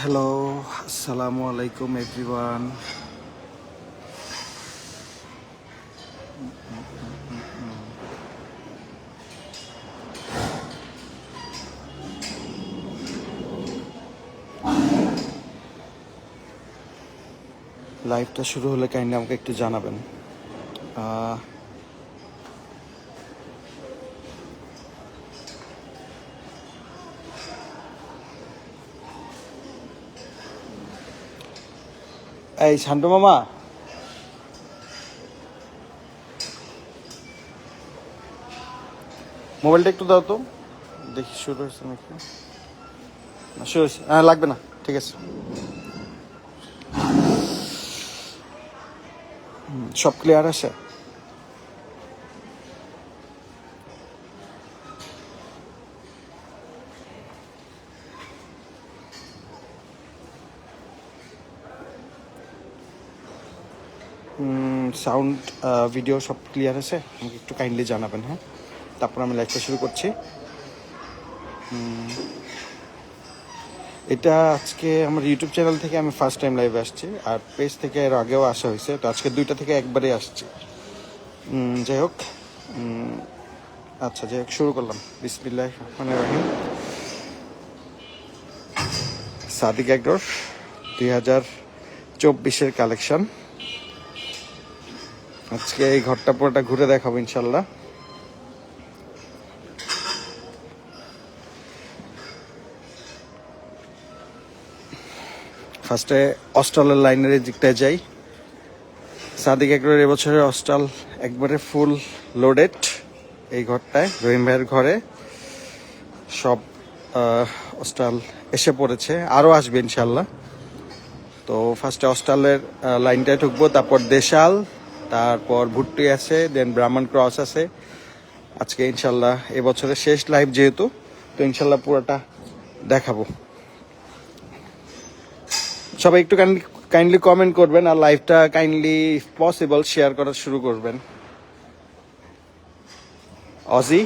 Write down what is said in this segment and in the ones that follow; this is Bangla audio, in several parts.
হ্যালো আসসালামু আলাইকুম এভরিওয়ান লাইভটা শুরু হলে কাইন্ডলি আমাকে একটু জানাবেন। এই শান্ত মামা। মোবাইলটা একটু দাও তো। দেখি শুরু হয়েছে নাকি? না, শুরু হয়েছে। হ্যাঁ লাগবে না। ঠিক আছে। সব ক্লিয়ার আছে? সাউন্ড ভিডিও সব ক্লিয়ার আছে? আমাকে একটু কাইন্ডলি জানাবেন হ্যাঁ? তারপর আমি লাইভটা শুরু করছি। এটা আজকে আমার ইউটিউব চ্যানেল থেকে আমি ফার্স্ট টাইম লাইভে আসছি, আর পেজ থেকে এর আগেও আসা হয়েছে, তো আজকে দুইটা থেকে একবারে আসছি। যাই হোক আচ্ছা যাই হোক, শুরু করলাম। বিসমিল্লাহ রহমান রাহিম। সাদিক এগ্রোর দুই হাজার চব্বিশের কালেকশন আজকে এই ঘরটা পুরোটা ঘুরে দেখাবো ইনশাল্লাহ। ফার্স্টে অস্ট্রালের লাইনের দিকটায় যাই। সাদিক একবার এবছরের অস্ট্রাল একবারে ফুল লোডেড এই ঘরটায় রহিম ভাইয়ের ঘরে। সব আহ, অস্ট্রাল এসে পড়েছে আরও আসবে ইনশাল্লাহ। তো ফার্স্টে অস্ট্রালের আহ, লাইনটায় ঢুকবো তারপর দেশাল তারপর ভুট্টি আছে দেন ব্রাহ্মণ ক্রস আছে। আজকে ইনশাল্লাহ এবছরের শেষ লাইভ যেহেতু, তো ইনশাল্লাহ পুরোটা দেখাবো। সবাই একটু কাইন্ডলি কাইন্ডলি কমেন্ট করবেন আর লাইভটা কাইন্ডলি পসিবল শেয়ার করা শুরু করবেন। অজি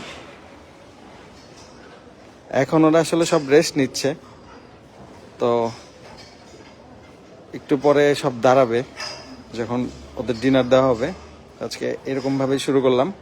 এখন ওরা আসলে সব রেস্ট নিচ্ছে। তো একটু পরে সব দাঁড়াবে, যখন ওদের ডিনার দেওয়া হবে। আজকে এরকম ভাবে শুরু করলাম।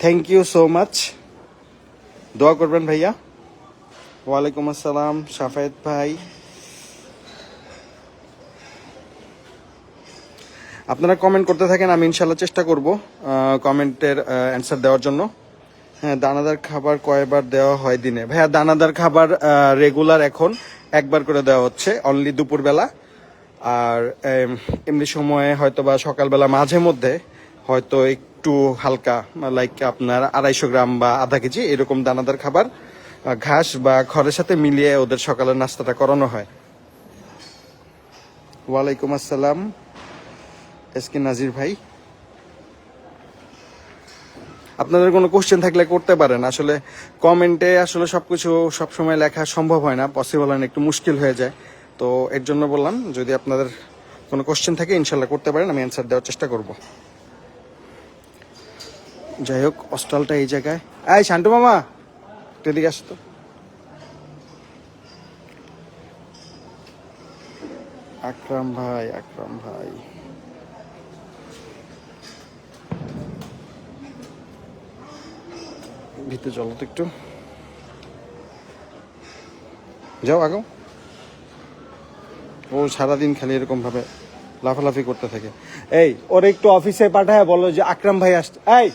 থ্যাংক ইউ সো মাচ দোয়া করবেন ভাইয়া ওয়ালাইকুম আসসালাম সাফায়েত ভাই আপনারা কমেন্ট করতে থাকেন আমি ইনশাল্লাহ চেষ্টা করব কমেন্টের অ্যান্সার দেওয়ার জন্য হ্যাঁ দানাদার খাবার কয়বার দেওয়া হয় দিনে ভাইয়া দানাদার খাবার রেগুলার এখন একবার করে দেওয়া হচ্ছে অনলি দুপুরবেলা আর এমনি সময়ে হয়তো বা সকালবেলা মাঝে মধ্যে হয়তো একটু হালকা লাইক আপনার আড়াইশো গ্রাম বা আধা কেজি এরকম দানাদার খাবার ঘাস বা খড়ের সাথে মিলিয়ে ওদের সকালের নাস্তাটা করানো হয়। ওয়ালাইকুম আসসালাম, এস কে নাজির ভাই। আপনাদের কোনো কোশ্চেন থাকলে করতে পারেন। আসলে কমেন্টে আসলে সব সবকিছু সবসময় লেখা সম্ভব হয় না পসিবল হয় না, একটু মুশকিল হয়ে যায়। তো এর জন্য বললাম, যদি আপনাদের কোনো কোশ্চেন থাকে, ইনশাল্লাহ করতে পারেন, আমি অ্যান্সার দেওয়ার চেষ্টা করব। যাই হোক, অস্ট্রালটা এই জায়গায়। এই শান্টু মামা, একটু এদিকে আসো তো। আকরাম ভাই আকরাম ভাই। ভিতরে চলো তো একটু। যাও আগাও ও সারাদিন খালি এরকম ভাবে লাফালাফি করতে থাকে। এই, ওর একটু অফিসে পাঠায় বলো যে আকরাম ভাই আসছে। এই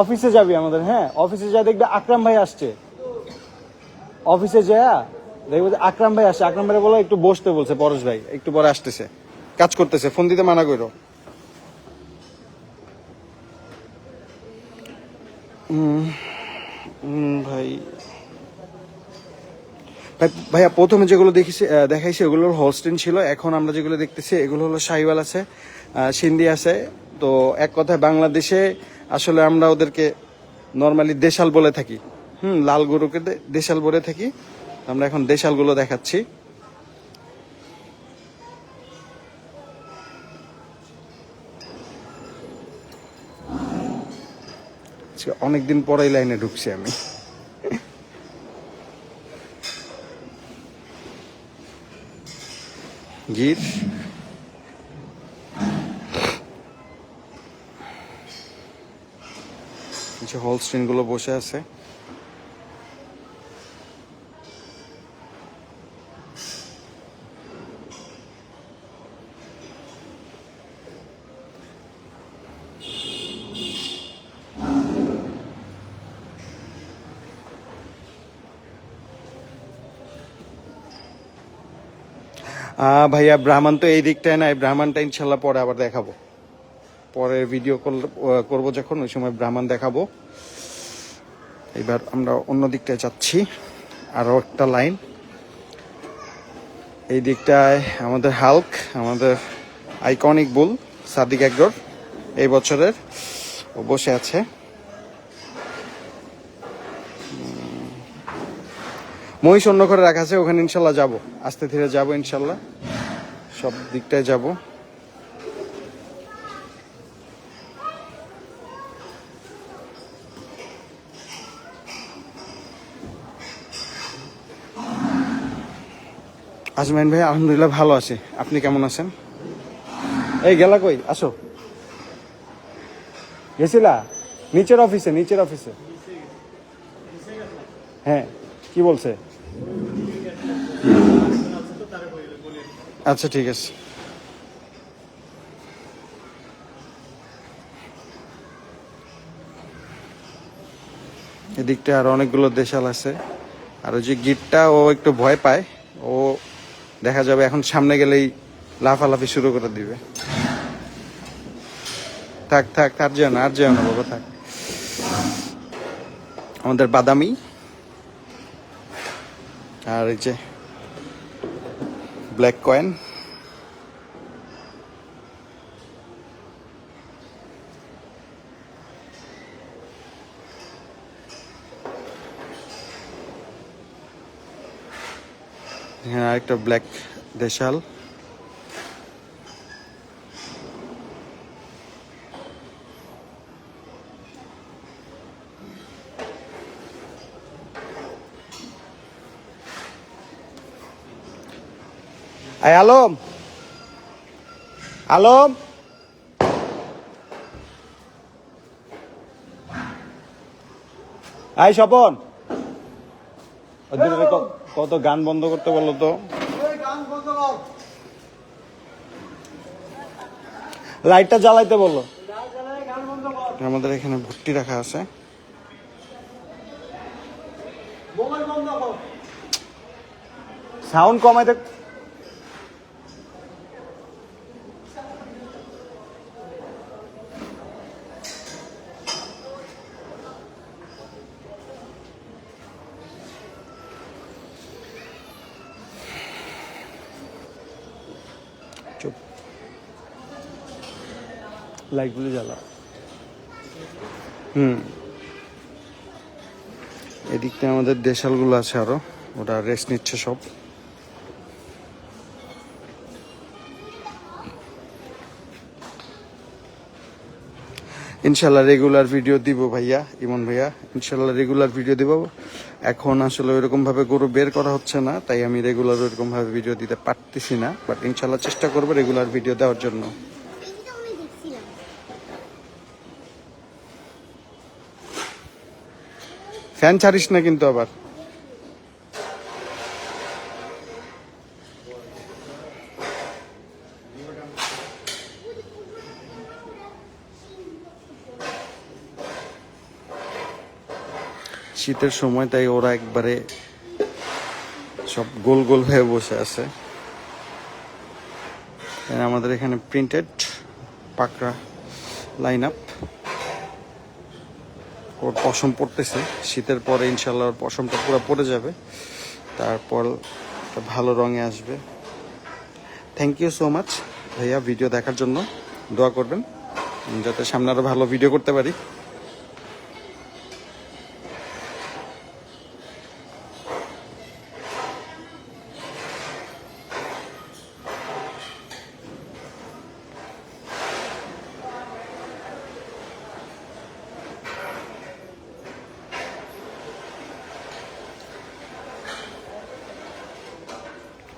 অফিসে যাবি আমাদের হ্যাঁ? অফিসে যা দেখবে আকরাম ভাই আসছে। অফিসে যা দেখবে আকরাম ভাই আসছে। আকরাম ভাই বলো একটু বসতে বলছে, পরশ ভাই, একটু পরে আসতেছে। কাজ করতেছে, ফোন দিতে মানা করো ভাই। ভাই, ভাইয়া, প্রথমে যেগুলো দেখেছি দেখাইছি ওগুলো হোলস্টিন ছিল। এখন আমরা যেগুলো দেখতেছি, এগুলো হলো শাহিওয়াল আছে সিন্ধি আছে। তো এক কথায় বাংলাদেশে আসলে আমরা ওদেরকে নর্মালি দেশাল বলে থাকি। হুম, লাল গরুকে দেশাল বলে থাকি। আমরা এখন দেশালগুলো দেখাচ্ছি। অনেকদিন পরে এই লাইনে ঢুকছি আমি। গির। হলস্টিনগুলো বসে আছে। ভাইয়া, ব্রাহ্মণ তো এই দিকটায় নাই। ব্রাহ্মণটা ইনশাল্লাহ পরে আবার দেখাবো। পরে ভিডিও করব যখন, ওই সময় ব্রাহ্মণ দেখাবো। এবার আমরা অন্য দিকটায় যাচ্ছি। আরও একটা লাইন। এই দিকটায় আমাদের হাল্ক আমাদের আইকনিক বুল সাদিক একগর এই বছরের ও বসে আছে। মহিষ অন্য করে রাখা আছে, ওখানে ইনশাল্লাহ যাব। আস্তে ধীরে যাব ইনশাল্লাহ। সব দিকটায় যাব। আজমাইন ভাই, আলহামদুলিল্লাহ ভালো আছে। আপনি কেমন আছেন? এই, গেলা কই? আসো। গেছিলা? নিচের অফিসে নিচের অফিসে। হ্যাঁ কি বলছে? আচ্ছা ঠিক আছে। এদিকটা আর অনেকগুলো দেশাল আছে। আর ওই যে গিটটা, ও একটু ভয় পায়। ও দেখা যাবে এখন সামনে গেলেই লাফালাফি শুরু করে দিবে। থাক থাক, আর যেও না, আর যেও না বাবা, থাক। আমাদের বাদামি। আর এই যে ব্ল্যাক কয়েন এখানে আরেকটা ব্ল্যাক দেশাল। আলম। আলম। আই স্বপন। কত গান বন্ধ করতে বলো তো? লাইটটা জ্বালাইতে বলো। আমাদের এখানে ভর্তি রাখা আছে। সাউন্ড কমাইতে চুপ। লাইটগুলো জ্বালাও হুম। এদিকটা আমাদের দেশালগুলো আছে আরও। ওটা রেস্ট নিচ্ছে সব। ইনশাল্লাহ রেগুলার ভিডিও দিব ভাইয়া, ইমন ভাইয়া। ইনশাল্লাহ রেগুলার ভিডিও দিব। এখন আসলে ওইরকম ভাবে গরু বের করা হচ্ছে না, তাই আমি রেগুলার ওইরকম ভাবে ভিডিও দিতে পারতেছি না বাট ইনশাল্লাহ চেষ্টা করব রেগুলার ভিডিও দেওয়ার জন্য। ফ্যান ছাড়িস না কিন্তু আবার। শীতের সময়, তাই ওরা একবারে সব গোল গোল হয়ে বসে আছে। আমাদের এখানে প্রিন্টেড পাকড়া লাইন আপ ওর পশম পড়তেছে। শীতের পরে ইনশাল্লাহ ওর পশমটা পুরো পড়ে যাবে। তারপর ভালো রঙে আসবে। থ্যাংক ইউ সো মাচ ভাইয়া ভিডিও দেখার জন্য দোয়া করবেন। যাতে সামনে আরও ভালো ভিডিও করতে পারি।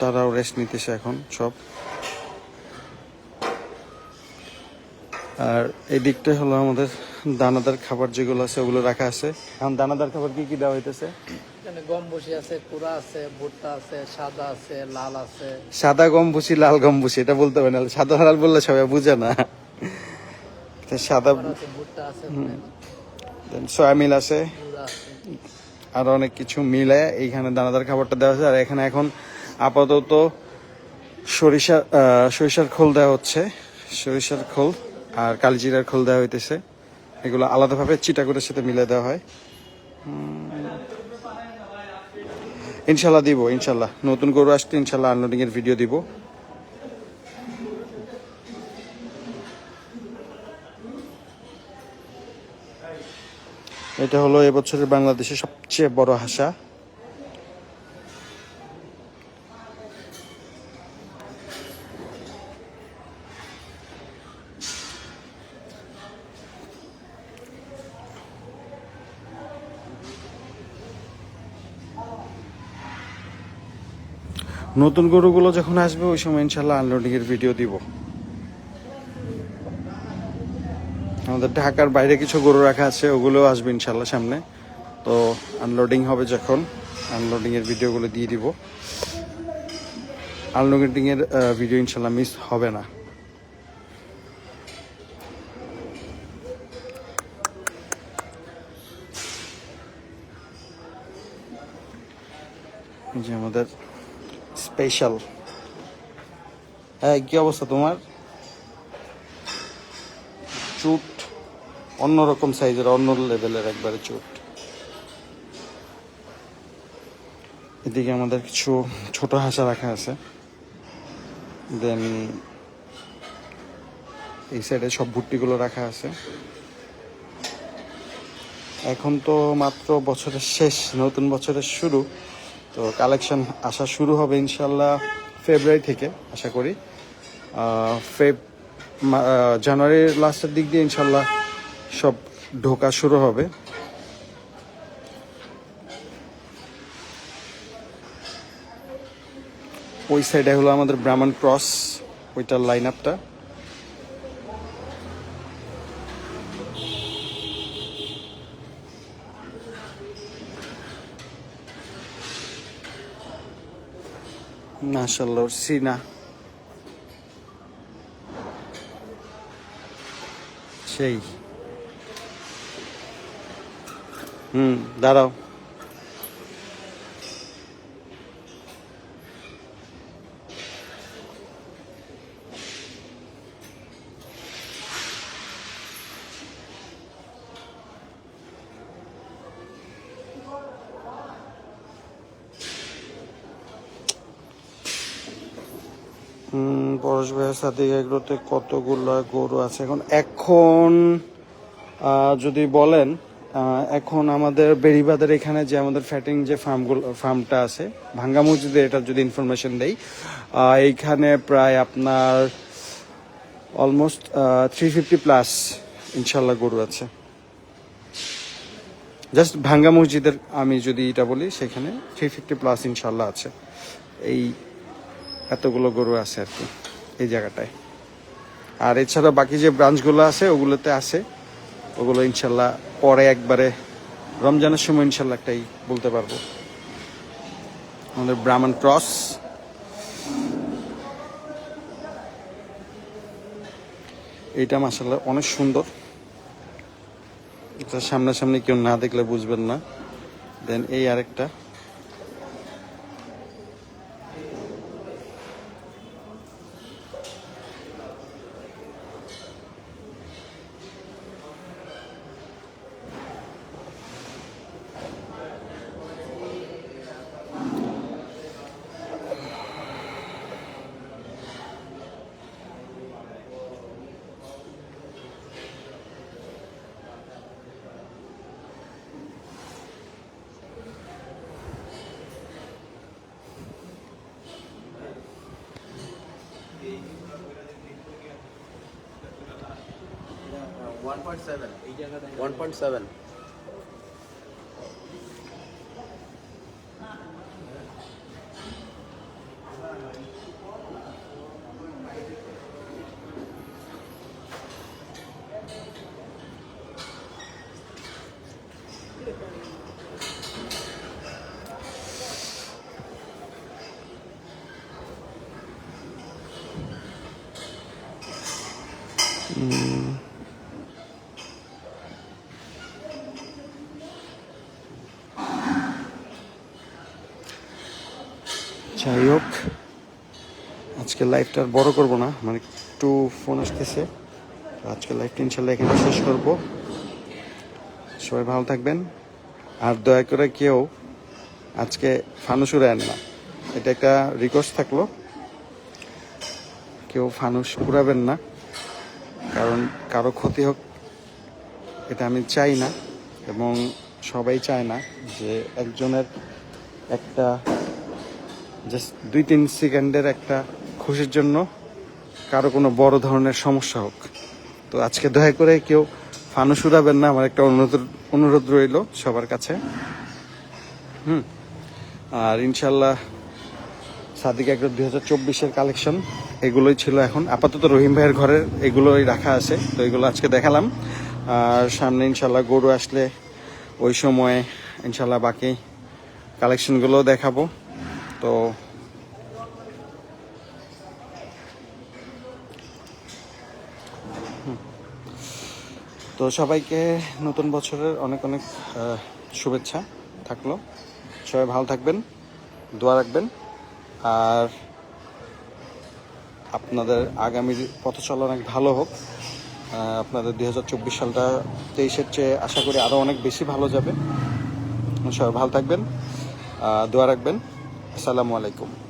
তারাও রেস্ট নিতেছে এখন সব। আর এই দিকটা হলো আমাদের দানাদার খাবার যেগুলো আছে ওগুলো রাখা আছে। এখন দানাদার খাবার কি কি দেওয়া হইতেছে? গম আছে কুড়া আছে ভুট্টা আছে সাদা আছে লাল আছে। সাদা গম ভুসি লাল গম ভুসি এটা বলতে হবে না। সাদা লাল বললে সবাই বুঝে না। সাদা আর আছে ভুট্টা আছে সয়া মিল আছে। আর অনেক কিছু মিলে এইখানে দানাদার খাবারটা দেওয়া হচ্ছে আর এখানে এখন আপাতত সরিষা সরিষার খোল দেওয়া হচ্ছে। সরিষার খোল আর কালিজিরার খোল দেওয়া হইতেছে। এগুলো আলাদাভাবে চিটাগুড়ের সাথে মিলে দেওয়া হয়। ইনশাল্লাহ দিব, ইনশাল্লাহ। নতুন গরু আসতে ইনশাল্লাহ আনলোডিং এর ভিডিও দিব। এটা হলো এবছরের বাংলাদেশের সবচেয়ে বড় হাসা। নতুন গরুগুলো যখন আসবে, ওই সময় ইনশাল্লাহ আনলোডিং এর ভিডিও দিব। আমাদের ঢাকার বাইরে কিছু গরু রাখা আছে, ওগুলোও আসবে ইনশাল্লাহ সামনে। তো আনলোডিং হবে যখন আনলোডিং এর ভিডিওগুলো দিয়ে দিব। আনলোডিং এর ভিডিও ইনশাল্লাহ মিস হবে না। যে আমাদের স্পেশাল হ্যাঁ কি অবস্থা তোমার? চুট, অন্যরকম সাইজের, অন্য লেভেলের একবারে চুট। এদিকে আমাদের কিছু ছোট হাঁসা রাখা আছে। দেন এই সাইডে সব ভুট্টিগুলো রাখা আছে। এখন তো মাত্র বছরের শেষ, নতুন বছরের শুরু। তো কালেকশন আসা শুরু হবে ইনশাল্লাহ ফেব্রুয়ারি থেকে, আশা করি। ফেব জানুয়ারির লাস্টের দিক দিয়ে ইনশাল্লাহ সব ঢোকা শুরু হবে। ওই সাইডে হলো আমাদের ব্রাহ্মণ ক্রস ওইটার লাইন আপটা মাশাল্লাহ সিনা। সেই। হুম দাঁড়াও। পরশ ভাইয়ের সাথে এগুলোতে কতগুলো গরু আছে? এখন এখন যদি বলেন এখন আমাদের বেড়িবাদের এখানে যে আমাদের ফ্যাটিং যে ফার্মগুলো, ফার্মটা আছে, ভাঙ্গা মসজিদে এটা যদি ইনফরমেশন দেই এইখানে প্রায় আপনার অলমোস্ট থ্রি ফিফটি প্লাস ইনশাল্লাহ গরু আছে। জাস্ট ভাঙ্গা মসজিদের আমি যদি এটা বলি, সেখানে থ্রি ফিফটি প্লাস ইনশাল্লাহ আছে। এই এতগুলো গরু আছে আর কি, এই জায়গাটায়। আর এছাড়া বাকি যে ব্রাঞ্চগুলো আছে, ওগুলোতে আছে। ওগুলো ইনশাল্লাহ পরে একবারে রমজানের সময় ইনশাল্লাহ একটাই বলতে পারব। আমাদের ব্রাহ্মণ ক্রস। এইটা মাসাল্লাহ অনেক সুন্দর। এটা সামনাসামনি কেউ না দেখলে বুঝবেন না। দেন এই আরেকটা। one point seven one point seven যাই হোক, আজকে লাইভটা আর বড় করব না মানে একটু ফোন আসতেছে আজকে লাইভটা ইনশাল্লাহ এখানে শেষ করব। সবাই ভালো থাকবেন, আর দয়া করে কেউ আজকে ফানুস উড়ায়েন না। এটা একটা রিকোয়েস্ট থাকল। কেউ ফানুস উড়াবেন না, কারণ কারও ক্ষতি হোক, এটা আমি চাই না, এবং সবাই চায় না যে একজনের একটা জাস্ট দুই তিন সেকেন্ডের একটা খুশির জন্য কারও কোনো বড় ধরনের সমস্যা হোক। তো আজকে দয়া করে কেউ ফানুস উড়াবেন না, আমার একটা অনুরোধ অনুরোধ রইল সবার কাছে। হুম। আর ইনশাল্লাহ সাদিক একর দুই হাজার চব্বিশের কালেকশন, এগুলোই ছিল এখন। আপাতত রহিম ভাইয়ের ঘরের এগুলোই রাখা আছে, তো এগুলো আজকে দেখালাম। আর সামনে ইনশাল্লাহ গরু আসলে ওই সময়ে ইনশাল্লাহ বাকি কালেকশনগুলো দেখাবো। তো। তো সবাইকে নতুন বছরের অনেক অনেক শুভেচ্ছা থাকল। সবাই ভালো থাকবেন, দোয়া রাখবেন। আর আপনাদের আগামী পথ চলা অনেক ভালো হোক। আপনাদের দুই হাজার চব্বিশ সালটা তেইশের চেয়ে আশা করি আরও অনেক বেশি ভালো যাবে। সবাই ভালো থাকবেন দোয়া রাখবেন। আসসালামু আলাইকুম।